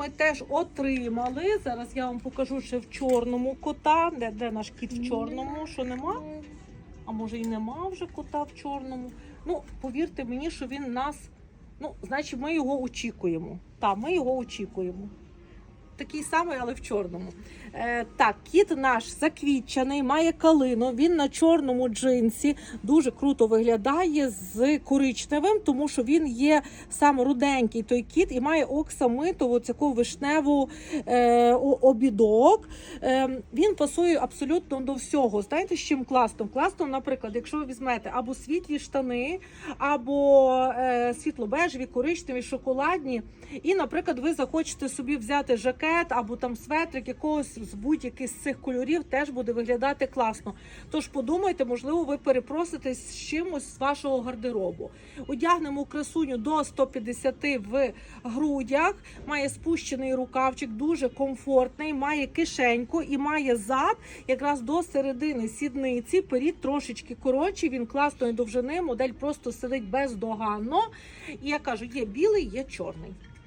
ми теж отримали. Зараз я вам покажу ще в чорному кота. Де, де наш кіт в чорному? Що нема? А може і нема вже кота в чорному. Ну, повірте мені, що він нас. Ну, значить, ми його очікуємо. Так, ми його очікуємо. Такий самий, але в чорному. Е, так, кіт наш заквітчений, має калину. Він на чорному джинсі дуже круто виглядає з коричневим, тому що він є сам руденький той кіт і має оксамитову таку вишневу е, обідок. Е, він пасує абсолютно до всього. Знаєте, з чим класно? Класно, наприклад, якщо ви візьмете або світлі штани, або е, світло-бежеві, коричневі, шоколадні. І, наприклад, ви захочете собі взяти жакет або там светрик якогось з будь-яких з цих кольорів, теж буде виглядати класно. Тож подумайте, можливо, ви перепросите з чимось з вашого гардеробу. Одягнемо красуню до 150 в грудях, має спущений рукавчик, дуже комфортний, має кишеньку і має зад якраз до середини сідниці. Перід трошечки коротший, він класної довжини, модель просто сидить бездоганно. І я кажу, є білий, є чорний.